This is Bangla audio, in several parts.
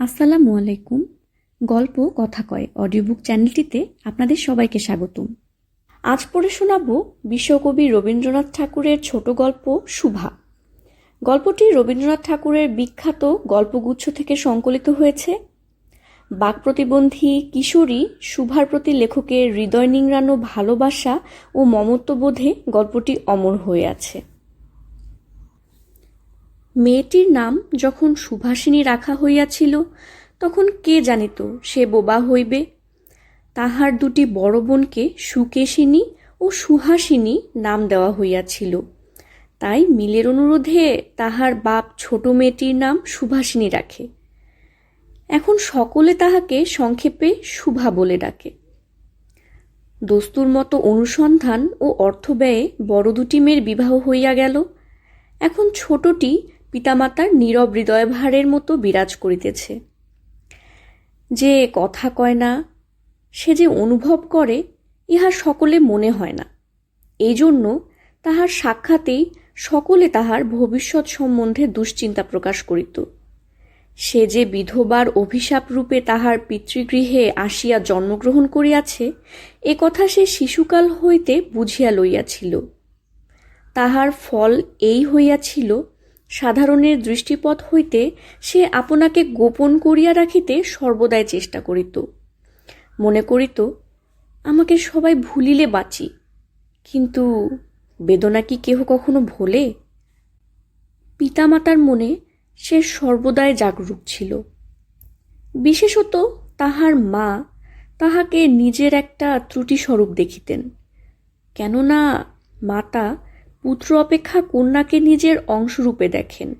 আসসালামু আলাইকুম। গল্প কথা কয় অডিও বুক চ্যানেলটিতে আপনাদের সবাইকে স্বাগতম। আজ পড়ে শোনাব বিশ্বকবি রবীন্দ্রনাথ ঠাকুরের ছোট গল্প সুভা গল্পটি রবীন্দ্রনাথ ঠাকুরের বিখ্যাত গল্পগুচ্ছ থেকে সংকলিত হয়েছে। বাক প্রতিবন্ধী কিশোরী শুভার প্রতি লেখকের হৃদয় নিংড়ানো ভালোবাসা ও মমত্ববোধে গল্পটি অমর হয়ে আছে। মেয়েটির নাম যখন সুভাষিনী রাখা হইয়াছিল, তখন কে জানিত সে বোবা হইবে? তাহার দুটি বড় বোনকে সুকেশিনী ও সুহাসিনী নাম দেওয়া হইয়াছিল। তাই মিলের অনুরোধে তাহার বাপ ছোট মেয়েটির নাম সুভাষিনী রাখে। এখন সকলে তাহাকে সংক্ষেপে শুভা বলে ডাকে। দস্তুর মতো অনুসন্ধান ও অর্থ ব্যয়ে বড় দুটি মেয়ের বিবাহ হইয়া গেল। এখন ছোটটি পিতামাতার নীরব হৃদয়ভারের মতো বিরাজ করিতেছে। যে কথা কয় না, সে যে অনুভব করে, ইহা সকলে মনে হয় না। এই জন্য তাহার সাক্ষাতেই সকলে তাহার ভবিষ্যৎ সম্বন্ধে দুশ্চিন্তা প্রকাশ করিত। সে যে বিধবার অভিশাপ রূপে তাহার পিতৃগৃহে আসিয়া জন্মগ্রহণ করিয়াছে, এ কথা সে শিশুকাল হইতে বুঝিয়া লইয়াছিল। তাহার ফল এই হইয়াছিল সাধারণের দৃষ্টিপথ হইতে সে আপনাকে গোপন করিয়া রাখিতে সর্বদাই চেষ্টা করিত। মনে করিত, আমাকে সবাই ভুলিলে বাঁচি, কিন্তু বেদনা কি কেহ কখনো ভোলে? পিতামাতার মনে সে সর্বদাই জাগরুক ছিল। বিশেষত তাহার মা তাহাকে নিজের একটা ত্রুটি ত্রুটিস্বরূপ দেখিতেন, কেননা মাতা পুত্র অপেক্ষা কন্যাকে নিজের অংশরূপে দেখেন।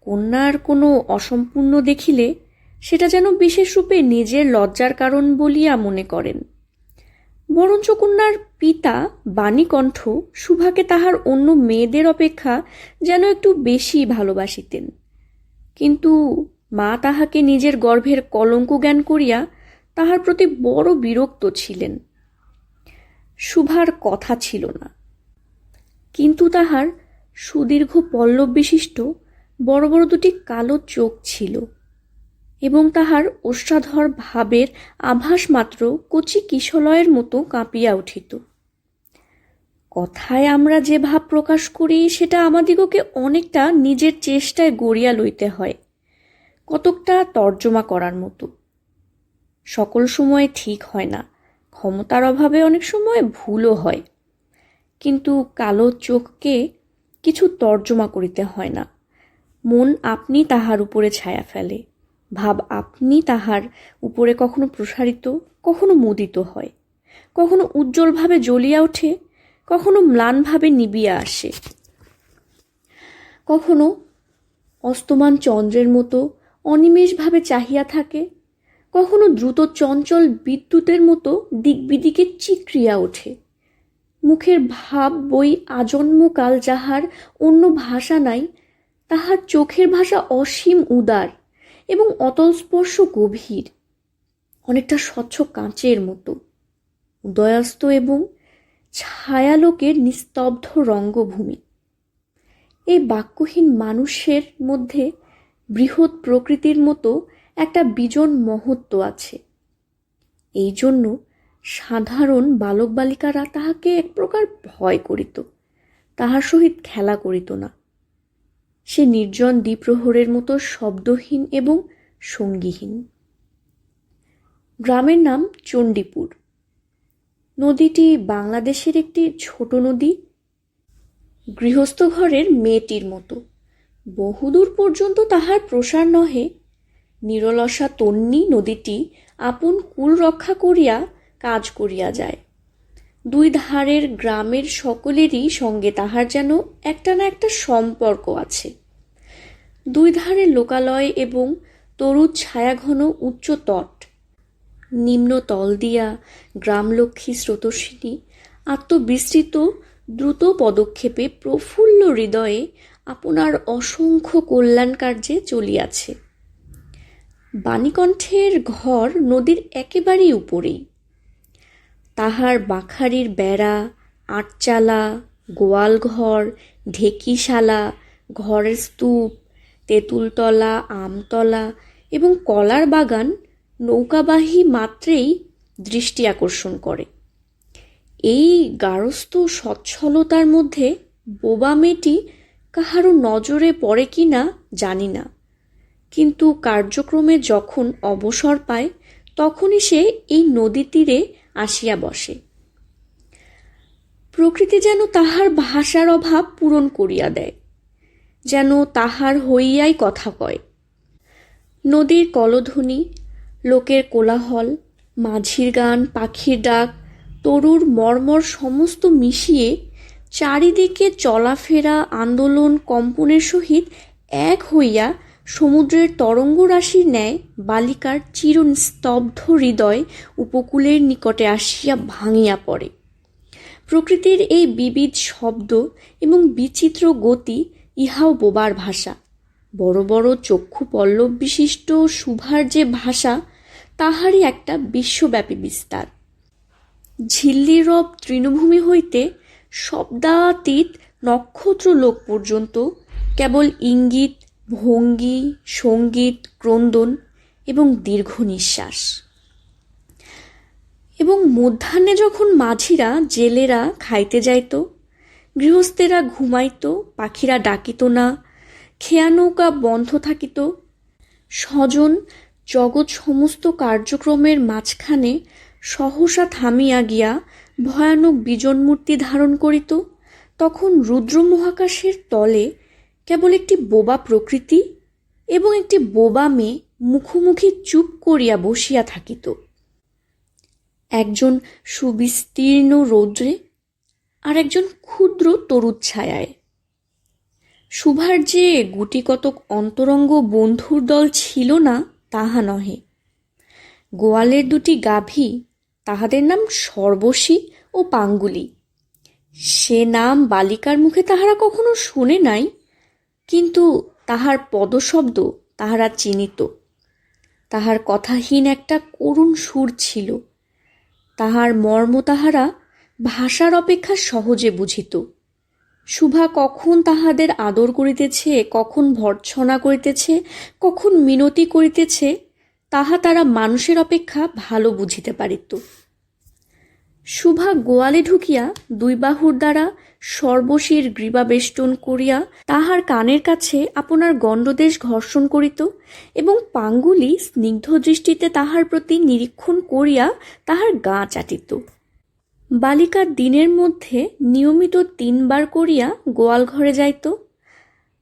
কন্যার কোনো অসম্পূর্ণ দেখিলে সেটা যেন বিশেষরূপে নিজের লজ্জার কারণ বলিয়া মনে করেন। বরঞ্চ কন্যার পিতা বাণীকণ্ঠ সুভাকে তাহার অন্য মেয়েদের অপেক্ষা যেন একটু বেশি ভালোবাসিতেন। কিন্তু মা তাহাকে নিজের গর্ভের কলঙ্ক জ্ঞান করিয়া তাহার প্রতি বড় বিরক্ত ছিলেন। সুভার কথা ছিল না। কিন্তু তাহার সুদীর্ঘ পল্লব বিশিষ্ট বড় বড় দুটি কালো চোখ ছিল এবং তাহার অষ্টাধর ভাবের আভাস মাত্র কচি কিশলয়ের মতো কাঁপিয়া উঠিত। কথায় আমরা যে ভাব প্রকাশ করি, সেটা আমাদিগকে অনেকটা নিজের চেষ্টায় গড়িয়া লইতে হয়, কতকটা তর্জমা করার মতো। সকল সময় ঠিক হয় না, ক্ষমতার অভাবে অনেক সময় ভুলও হয়। কিন্তু কালো চোখকে কিছু তর্জমা করিতে হয় না। মন আপনি তাহার উপরে ছায়া ফেলে। ভাব আপনি তাহার উপরে কখনো প্রসারিত, কখনো মুদিত হয়। কখনো উজ্জ্বলভাবে জ্বলিয়া ওঠে, কখনো ম্লানভাবে নিবিয়া আসে। কখনো অস্তমান চন্দ্রের মতো অনিমেষভাবে চাহিয়া থাকে, কখনো দ্রুত চঞ্চল বিদ্যুতের মতো দিকবিদিকে চিক্রিয়া ওঠে। মুখের ভাব বই আজন্মকাল যাহার অন্য ভাষা নাই, তাহার চোখের ভাষা অসীম উদার এবং অতলস্পর্শ গভীর, অনেকটা স্বচ্ছ কাঁচের মতো, উদয়াস্ত এবং ছায়ালোকের নিস্তব্ধ রঙ্গভূমি। এই বাক্যহীন মানুষের মধ্যে বৃহৎ প্রকৃতির মতো একটা বিজন মহত্ব আছে। এই জন্য সাধারণ বালক বালিকারা তাহাকে এক প্রকার ভয় করিত, তাহার সহিত খেলা করিত না। সে নির্জন দ্বিপ্রহরের মতো শব্দহীন এবং সঙ্গীহীন। গ্রামের নাম চণ্ডীপুর। নদীটি বাংলাদেশের একটি ছোট নদী। গৃহস্থ ঘরের মেয়েটির মতো। বহুদূর পর্যন্ত তাহার প্রসার নহে। নিরলসা তন্নি নদীটি আপন কুল রক্ষা করিয়া কাজ করিয়া যায়। দুই ধারের গ্রামের সকলেরই সঙ্গে তাহার যেন একটা না একটা সম্পর্ক আছে। দুই ধারে লোকালয় এবং তরু ছায়াঘন উচ্চ তট। নিম্ন তল দিয়া গ্রামলক্ষ্মী স্রোতস্বিনী আত্মবিস্তৃত দ্রুত পদক্ষেপে প্রফুল্ল হৃদয়ে আপনার অসংখ্য কল্যাণ কার্যে চলিয়াছে। বাণীকণ্ঠের ঘর নদীর একেবারেই উপরেই। তাহার বাখারির বেড়া, আটচালা, গোয়ালঘর, ঢেকিশালা, ঘরের স্তূপ, তেঁতুলতলা, আমতলা এবং কলার বাগান নৌকাবাহী মাত্রেই দৃষ্টি আকর্ষণ করে। এই গারস্থ সচ্ছলতার মধ্যে বোবা মেয়েটি কাহারও নজরে পড়ে কি না জানি না। কিন্তু কার্যক্রমে যখন অবসর পায়, তখনই সে এই নদী তীরে আসিয়া বসে। প্রকৃতি যেন তাহার ভাষার অভাব পূরণ করিয়া দেয়, যেন তাহার হইয়াই কথা কয়। নদীর কলধ্বনি, লোকের কোলাহল, মাঝির গান, পাখির ডাক, তরুর মর্মর সমস্ত মিশিয়ে চারিদিকে চলাফেরা, আন্দোলন, কম্পনের সহিত এক হইয়া সমুদ্রের তরঙ্গরাশির ন্যায় বালিকার চিরস্তব্ধ হৃদয় উপকূলের নিকটে আসিয়া ভাঙিয়া পড়ে। প্রকৃতির এই বিবিধ শব্দ এবং বিচিত্র গতি ইহাও বোবার ভাষা। বড় বড় চক্ষু পল্লব বিশিষ্ট শুভার যে ভাষা, তাহারই একটা বিশ্বব্যাপী বিস্তার। ঝিল্লিরব তৃণভূমি হইতে শব্দাতীত নক্ষত্র লোক পর্যন্ত কেবল ইঙ্গিত ভঙ্গি, সংগীত, ক্রন্দন এবং দীর্ঘ নিঃশ্বাস। এবং মধ্যাহ্নে যখন মাঝিরা, জেলেরা খাইতে যাইত, গৃহস্থেরা ঘুমাইত, পাখিরা ডাকিত না খেয়া নৌকা বন্ধ থাকিত, স্বজন জগৎ সমস্ত কার্যক্রমের মাঝখানে সহসা থামিয়া গিয়া ভয়ানক বিজন মূর্তি ধারণ করিত, তখন রুদ্র মহাকাশের তলে কেবল একটি বোবা প্রকৃতি এবং একটি বোবা মেয়ে মুখোমুখি চুপ করিয়া বসিয়া থাকিত। একজন সুবিস্তীর্ণ রৌদ্রে আর একজন ক্ষুদ্র তরুচ্ছায়ায় সুভার যে গুটিকতক অন্তরঙ্গ বন্ধুর দল ছিল না তাহা নহে। গোয়ালের দুটি গাভী, তাহাদের নাম সর্বশী ও পাঙ্গুলি। সে নাম বালিকার মুখে তাহারা কখনো শুনে নাই কিন্তু তাহার পদশব্দ তাহারা চিনিত। তাহার কথাহীন একটা করুণ সুর ছিল। তাহার মর্ম তাহারা ভাষার অপেক্ষা সহজে বুঝিত। শুভা কখন তাহাদের আদর করিতেছে, কখন ভর্ৎসনা করিতেছে, কখন মিনতি করিতেছে, তাহা তারা মানুষের অপেক্ষা ভালো বুঝিতে পারিত। শুভা গোয়ালে ঢুকিয়া দুই বাহুর দ্বারা সর্বশীর গ্রীবাবেষ্টন করিয়া তাহার কানের কাছে আপনার গণ্ডদেশ ঘর্ষণ করিত এবং পাঙ্গুলি স্নিগ্ধ দৃষ্টিতে তাহার প্রতি নিরীক্ষণ করিয়া তাহার গা চাটিত। বালিকা দিনের মধ্যে নিয়মিত তিনবার করিয়া গোয়াল ঘরে যাইত।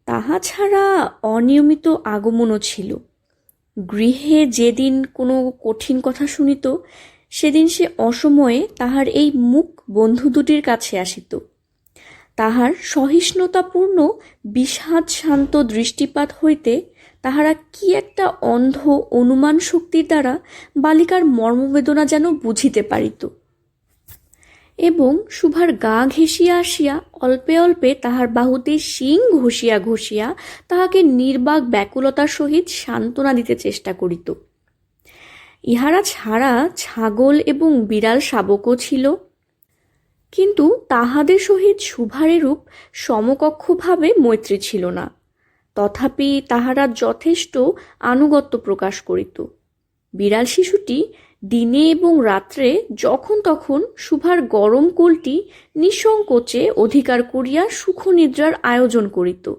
তাহা ছাড়া অনিয়মিত আগমনও ছিল। গৃহে যেদিন কোনো কঠিন কথা শুনিত, সেদিন সে অসময়ে তাহার এই মুখ বন্ধু দুটির কাছে আসিত। তাহার সহিষ্ণুতাপূর্ণ বিষাদ শান্ত দৃষ্টিপাত হইতে তাহারা কি একটা অন্ধ অনুমান শক্তির দ্বারা বালিকার মর্মবেদনা যেন বুঝিতে পারিত। এবং শুভার গা ঘেঁষিয়া আসিয়া অল্পে অল্পে তাহার বাহুতে শিং ঘষিয়া ঘষিয়া তাহাকে নির্বাক ব্যাকুলতার সহিত সান্ত্বনা দিতে চেষ্টা করিত। ইহারা ছাড়া ছাগল এবং বিড়াল শাবকও ছিল কিন্তু তাহাদের সহিত শুভারেরূপ সমকক্ষভাবে মৈত্রী ছিল না। তথাপি তাহারা যথেষ্ট আনুগত্য প্রকাশ করিত। বিড়াল শিশুটি দিনে এবং রাত্রে যখন তখন শুভার গরম কোলটি নিঃসংকোচে অধিকার করিয়া সুখনিদ্রার আয়োজন করিত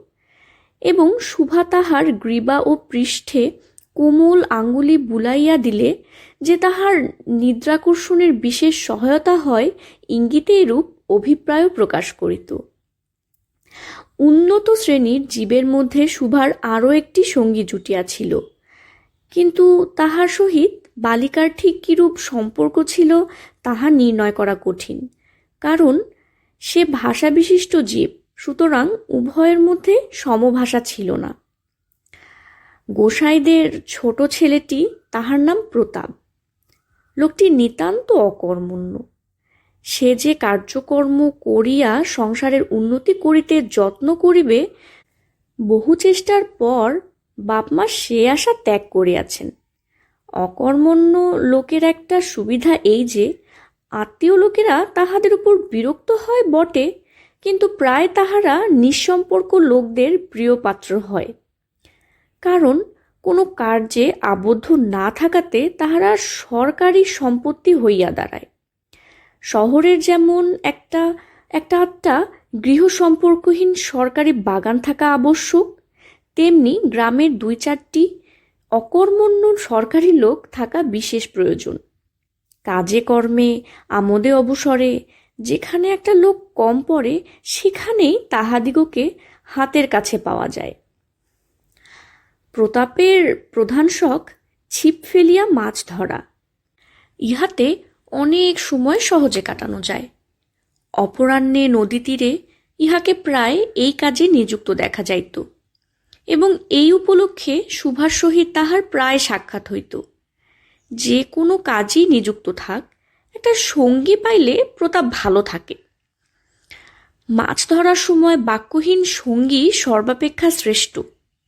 এবং শুভা তাহার গ্রীবা ও পৃষ্ঠে কোমল আঙ্গুলি বুলাইয়া দিলে যে তাহার নিদ্রাকর্ষণের বিশেষ সহায়তা হয় ইঙ্গিতে এরূপ অভিপ্রায় প্রকাশ করিত। উন্নত শ্রেণির জীবের মধ্যে সুভার আরও একটি সঙ্গী জুটিয়াছিল কিন্তু তাহার সহিত বালিকার ঠিক কিরূপ সম্পর্ক ছিল, তাহা নির্ণয় করা কঠিন। কারণ সে ভাষা বিশিষ্ট জীব, সুতরাং উভয়ের মধ্যে সমভাষা ছিল না। গোসাইদের ছোট ছেলেটি তাহার নাম প্রতাপ। লোকটি নিতান্ত অকর্মণ্য। সে যে কার্যকর্ম করিয়া সংসারের উন্নতি করিতে যত্ন করিবে, বহু চেষ্টার পর বাপমা সে আশা ত্যাগ করিয়াছেন। অকর্মণ্য লোকের একটা সুবিধা এই যে, আত্মীয় লোকেরা তাহাদের উপর বিরক্ত হয় বটে, কিন্তু প্রায় তাহারা নিঃসম্পর্ক লোকদের প্রিয় পাত্র হয়। কারণ কোনো কার্যে আবদ্ধ না থাকাতে তাহারা সরকারি সম্পত্তি হইয়া দাঁড়ায়। শহরের যেমন একটা একটা আত্মা গৃহ সম্পর্কহীন সরকারি বাগান থাকা আবশ্যক, তেমনি গ্রামের দুই চারটি অকর্মণ্য সরকারি লোক থাকা বিশেষ প্রয়োজন। কাজে কর্মে, আমোদে অবসরে, যেখানে একটা লোক কম পড়ে, সেখানেই তাহাদিগকে হাতের কাছে পাওয়া যায়। প্রতাপের প্রধান শখ, ছিপ ফেলিয়া মাছ ধরা। ইহাতে অনেক সময় সহজে কাটানো যায়। অপরাহ্নে নদী তীরে ইহাকে প্রায় এই কাজে নিযুক্ত দেখা যাইত এবং এই উপলক্ষে সুভার সহিত তাহার প্রায় সাক্ষাৎ হইত। যে কোনো কাজই নিযুক্ত থাক, একটা সঙ্গী পাইলে প্রতাপ ভালো থাকে। মাছ ধরার সময় বাক্যহীন সঙ্গী সর্বাপেক্ষা শ্রেষ্ঠ।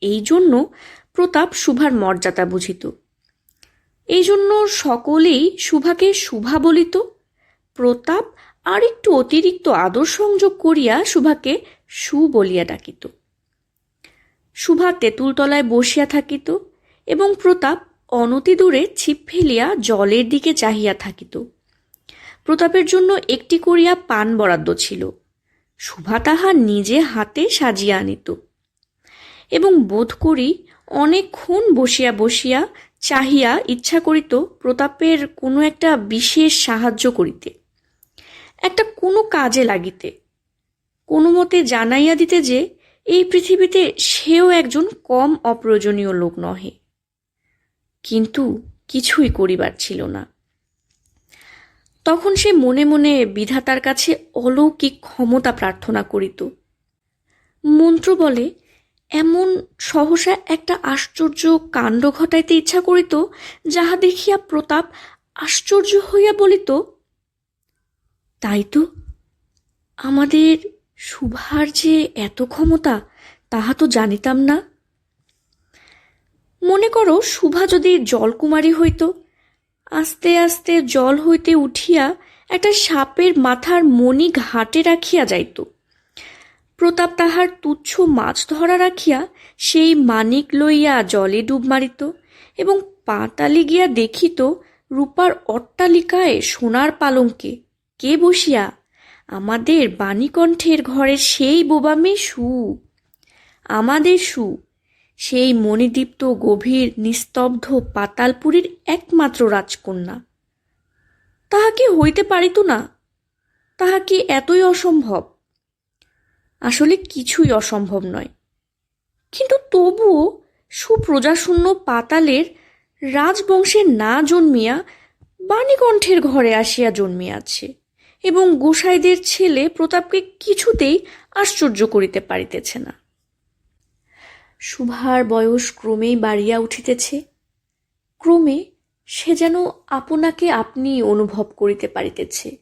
এই জন্য প্রতাপ শুভার মর্যাদা বুঝিত। এই জন্য সকলেই শুভাকে শুভা বলিত। প্রতাপ আর একটু অতিরিক্ত আদর সংযোগ করিয়া শুভাকে সু বলিয়া ডাকিত। শুভা তেঁতুলতলায় বসিয়া থাকিত এবং প্রতাপ অনতি দূরে ছিপ ফেলিয়া জলের দিকে চাহিয়া থাকিত। প্রতাপের জন্য একটি করিয়া পান বরাদ্দ ছিল। শুভা তাহা নিজে হাতে সাজিয়া আনিত। এবং বোধ করি অনেকক্ষণ বসিয়া বসিয়া চাহিয়া ইচ্ছা করিত প্রতাপের কোনো একটা বিশেষ সাহায্য করিতে। একটা কোনো কাজে লাগিতে। কোনো মতে জানাইয়া দিতে যে, এই পৃথিবীতে সেও একজন কম অপ্রয়োজনীয় লোক নহে। কিন্তু কিছুই করিবার ছিল না। তখন সে মনে মনে বিধাতার কাছে অলৌকিক ক্ষমতা প্রার্থনা করিত। মন্ত্র বলে এমন সহসা একটা আশ্চর্য কাণ্ড ঘটাইতে ইচ্ছা করিত, যাহা দেখিয়া প্রতাপ আশ্চর্য হইয়া বলিত তাই তো আমাদের সুভার যে এত ক্ষমতা, তাহা তো জানিতাম না। মনে করো সুভা যদি জলকুমারী হইত, আস্তে আস্তে জল হইতে উঠিয়া একটা সাপের মাথার মণি ঘাটে রাখিয়া যাইত। প্রতাপ তাহার তুচ্ছ মাছ ধরা রাখিয়া সেই মানিক লইয়া জলে ডুব মারিত এবং পাতালে গিয়া দেখিত রূপার অট্টালিকায় সোনার পালঙ্কে কে বসিয়া আমাদের বাণীকণ্ঠের ঘরের সেই বোবা মেয়ে সু আমাদের সু সেই মণিদীপ্ত গভীর নিস্তব্ধ পাতালপুরীর একমাত্র রাজকন্যা। তাহা কি হইতে পারিত না? তাহা কি এতই অসম্ভব? আসলে কিছুই অসম্ভব নয়। কিন্তু তবুও সুপ্রজাশূন্য পাতালের রাজবংশের না জন্মিয়া বাণীকণ্ঠের ঘরে আসিয়া জন্মিয়াছে এবং গোসাইদের ছেলে প্রতাপকে কিছুতেই আশ্চর্য করিতে পারিতেছে না। সুভার বয়স ক্রমেই বাড়িয়া উঠিতেছে। ক্রমে সে যেন আপনাকে আপনি অনুভব করিতে পারিতেছে।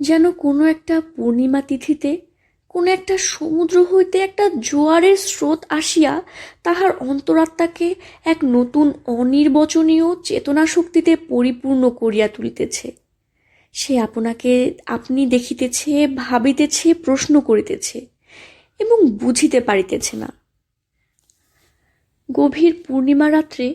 যেন কোনো একটা পূর্ণিমা তিথিতে কোনো একটা সমুদ্র হইতে একটা জোয়ারের স্রোত আসিয়া তাহার অন্তরাত্মাকে এক নতুন অনির্বচনীয় চেতনা শক্তিতে পরিপূর্ণ করিয়া তুলিতেছে। সে আপনাকে, আপনি দেখিতেছে, ভাবিতেছে, প্রশ্ন করিতেছে এবং বুঝিতে পারিতেছে না। গভীর পূর্ণিমা রাত্রে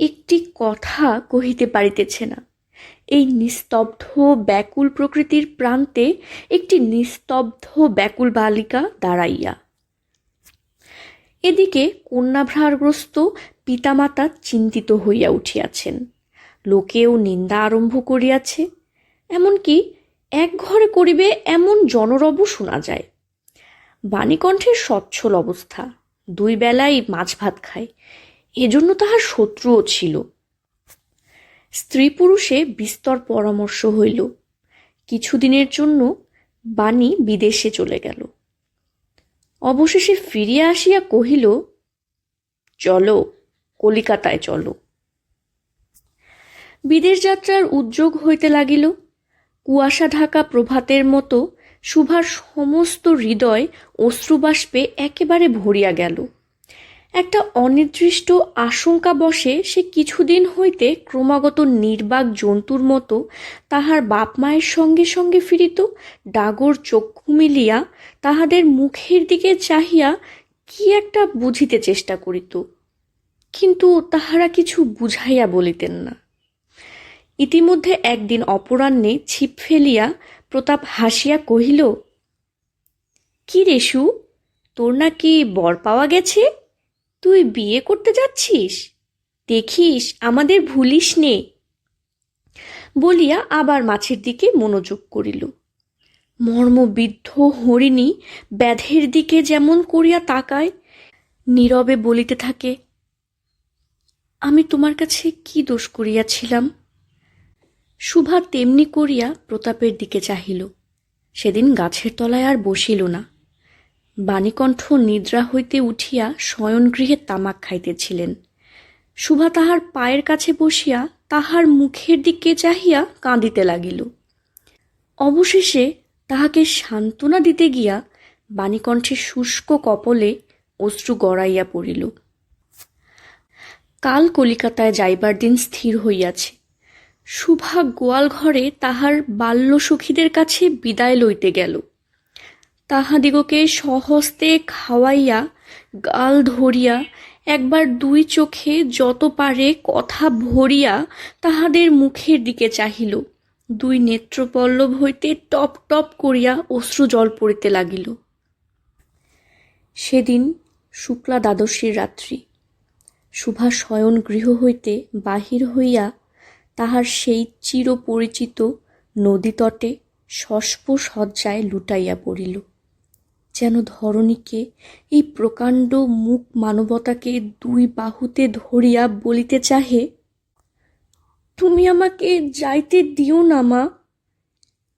একটি কথা কহিতে পারিতেছে না। এই নিস্তব্ধ ব্যাকুল প্রকৃতির প্রান্তে একটি নিস্তব্ধ ব্যাকুল বালিকা দাঁড়াইয়া। এদিকে কন্যাভ্রারগ্রস্ত পিতামাতা চিন্তিত হইয়া উঠিয়াছেন। লোকেও নিন্দা আরম্ভ করিয়াছে, এমনকি এক ঘরে করিবে এমন জনরব শোনা যায়। বাণীকণ্ঠের সচ্ছল অবস্থা, দুই বেলায় মাছ ভাত খায় এজন্য তাহার শত্রুও ছিল। স্ত্রী পুরুষে বিস্তর পরামর্শ হইল। কিছুদিনের জন্য বাণী বিদেশে চলে গেল। অবশেষে ফিরিয়া আসিয়া কহিল, চলো, কলিকাতায় চলো। বিদেশ যাত্রার উদ্যোগ হইতে লাগিল। কুয়াশা ঢাকা প্রভাতের মতো সুভার সমস্ত হৃদয় অশ্রুবাষ্পে একেবারে ভরিয়া গেল। একটা অনির্দিষ্ট আশঙ্কা বসে সে কিছুদিন হইতে ক্রমাগত নির্বাক জন্তুর মতো তাহার বাপ মায়ের সঙ্গে সঙ্গে ফিরিত, ডাগর চক্ষু মিলিয়া তাহাদের মুখের দিকে চাহিয়া কি একটা বুঝিতে চেষ্টা করিত। কিন্তু তাহারা কিছু বুঝাইয়া বলিতেন না। ইতিমধ্যে একদিন অপরাহ্নে ছিপ ফেলিয়া প্রতাপ হাসিয়া কহিল, কি রেশু তোর নাকি বর পাওয়া গেছে? তুই বিয়ে করতে যাচ্ছিস? দেখিস আমাদের ভুলিস নে। বলিয়া আবার মাছের দিকে মনোযোগ করিল। মর্মবিদ্ধ হরিণী ব্যাধের দিকে যেমন করিয়া তাকায়, নীরবে বলিতে থাকে, আমি তোমার কাছে কি দোষ করিয়াছিলাম? শুভা তেমনি করিয়া প্রতাপের দিকে চাহিল। সেদিন গাছের তলায় আর বসিল না। বাণীকণ্ঠ নিদ্রা হইতে উঠিয়া শয়নগৃহে তামাক খাইতেছিলেন। শুভা তাহার পায়ের কাছে বসিয়া তাহার মুখের দিকে চাহিয়া কাঁদিতে লাগিল। অবশেষে তাহাকে সান্ত্বনা দিতে গিয়া বাণীকণ্ঠের শুষ্ক কপলে অশ্রু গড়াইয়া পড়িল। কাল কলিকাতায় যাইবার দিন স্থির হইয়াছে। শুভা গোয়াল ঘরে তাহার বাল্য সখীদের কাছে বিদায় লইতে গেল। তাহাদিগকে সহস্তে খাওয়াইয়া গাল ধরিয়া একবার দুই চোখে যত পারে কথা ভরিয়া তাহাদের মুখের দিকে চাহিল। দুই নেত্রপল্লব হইতে টপ টপ করিয়া অশ্রু জল পড়িতে লাগিল। সেদিন শুক্লা দ্বাদশীর রাত্রি। শুভা শয়ন গৃহ হইতে বাহির হইয়া তাহার সেই চিরপরিচিত নদীতটে সস্প সজ্জায় লুটাইয়া পড়িল। যেন ধরণীকে, এই প্রকাণ্ড মুখ মানবতাকে দুই বাহুতে ধরিয়া বলিতে চাহে? তুমি আমাকে যাইতে দিও না, মা।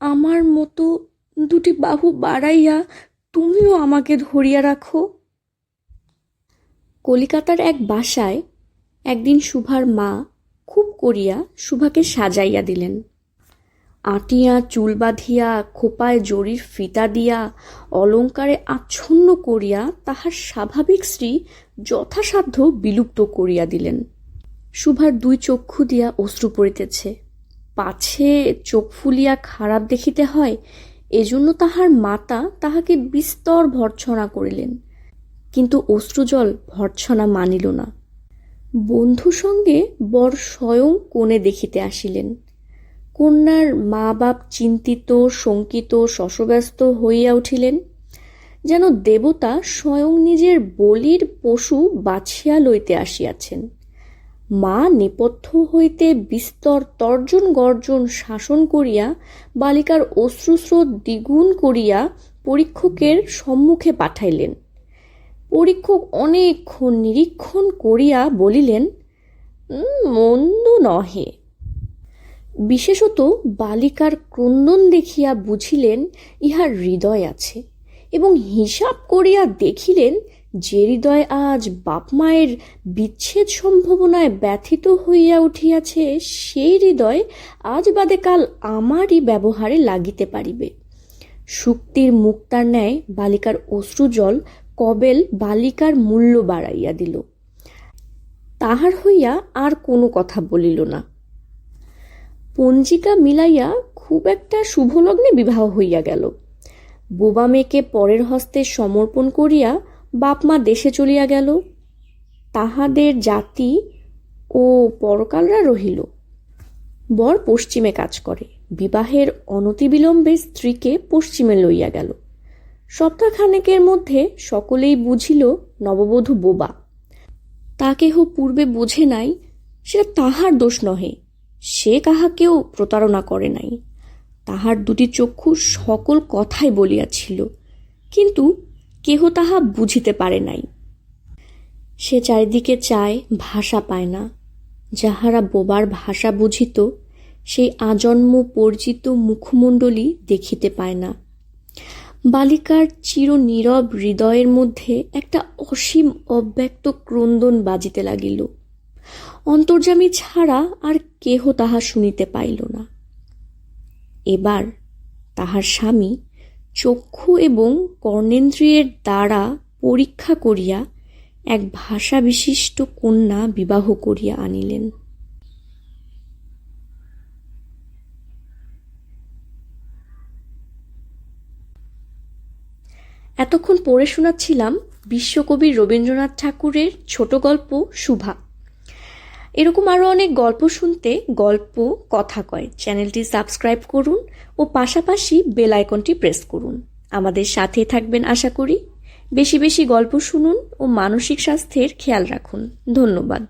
আমার মতো দুটি বাহু বাড়াইয়া তুমিও আমাকে ধরিয়া রাখো। কলিকাতার এক বাসায় একদিন শুভার মা খুব করিয়া শুভাকে সাজাইয়া দিলেন। আটিয়া, চুল বাঁধিয়া, খোপায় জরির ফিতা দিয়া, অলঙ্কারে আচ্ছন্ন করিয়া তাহার স্বাভাবিক শ্রী যথাসাধ্য বিলুপ্ত করিয়া দিলেন। সুভার দুই চক্ষু দিয়া অশ্রু পড়িতেছে। পাছে চোখ ফুলিয়া খারাপ দেখিতে হয়, এজন্য তাহার মাতা তাহাকে বিস্তর ভর্ৎসনা করিলেন। কিন্তু অশ্রুজল ভর্ৎসনা মানিল না। বন্ধু সঙ্গে বর স্বয়ং কোণে দেখিতে আসিলেন। কন্যার মা বাপ চিন্তিত, শঙ্কিত, শশব্যস্ত হইয়া উঠিলেন, যেন দেবতা স্বয়ং নিজের বলির পশু বাছিয়া লইতে আসিয়াছেন। মা নেপথ্য হইতে বিস্তর তর্জন গর্জন শাসন করিয়া, বালিকার অশ্রুস্রোত দ্বিগুণ করিয়া পরীক্ষকের সম্মুখে পাঠাইলেন। পরীক্ষক অনেকক্ষণ নিরীক্ষণ করিয়া বলিলেন মন্দ নহে। বিশেষত বালিকার ক্রন্দন দেখিয়া বুঝিলেন, ইহার হৃদয় আছে এবং হিসাব করিয়া দেখিলেন যে হৃদয় আজ বাপ মায়ের বিচ্ছেদ সম্ভাবনায় ব্যথিত হইয়া উঠিয়াছে, সেই হৃদয় আজ বাদে কাল আমারই ব্যবহারে লাগিতে পারিবে। শুক্তির মুক্তার ন্যায় বালিকার অশ্রুজল কবেল বালিকার মূল্য বাড়াইয়া দিল। তাহার হইয়া আর কোনো কথা বলিল না। পঞ্জিকা মিলাইয়া খুব একটা শুভলগ্নে বিবাহ হইয়া গেল। বোবা মেয়েকে পরের হস্তে সমর্পণ করিয়া বাপমা দেশে চলিয়া গেল। তাহাদের জাতি ও পরকালরা রহিল। বর পশ্চিমে কাজ করে। বিবাহের অনতিবিলম্বে স্ত্রীকে পশ্চিমে লইয়া গেল। সপ্তাহখানেকের মধ্যে সকলেই বুঝিল নববধূ বোবা। তা কেহ পূর্বে বোঝে নাই, সেটা তাহার দোষ নহে। সে কাহাকেও প্রতারণা করে নাই। তাহার দুটি চক্ষু সকল কথাই বলিয়াছিল, কিন্তু কেহ তাহা বুঝিতে পারে নাই। সে চারিদিকে চায়, ভাষা পায় না। যাহারা বোবার ভাষা বুঝিত, সেই আজন্ম পরিচিত মুখমণ্ডলী দেখিতে পায় না। বালিকার চির নীরব হৃদয়ের মধ্যে একটা অসীম অব্যক্ত ক্রন্দন বাজিতে লাগিল। অন্তর্যামী ছাড়া আর কেহ তাহা শুনিতে পাইল না। এবার তাহার স্বামী চক্ষু এবং কর্ণেন্দ্রিয়ের দ্বারা পরীক্ষা করিয়া এক ভাষা বিশিষ্ট কন্যা বিবাহ করিয়া আনিলেন। এতক্ষণ পড়ে শোনাচ্ছিলাম বিশ্বকবি রবীন্দ্রনাথ ঠাকুরের ছোট গল্প শুভা এরকম আরও অনেক গল্প শুনতে গল্প, কথা কয়। চ্যানেলটি সাবস্ক্রাইব করুন ও পাশাপাশি বেল আইকনটি প্রেস করুন। আমাদের সাথে থাকবেন আশা করি। বেশি বেশি গল্প শুনুন ও মানসিক স্বাস্থ্যের খেয়াল রাখুন। ধন্যবাদ।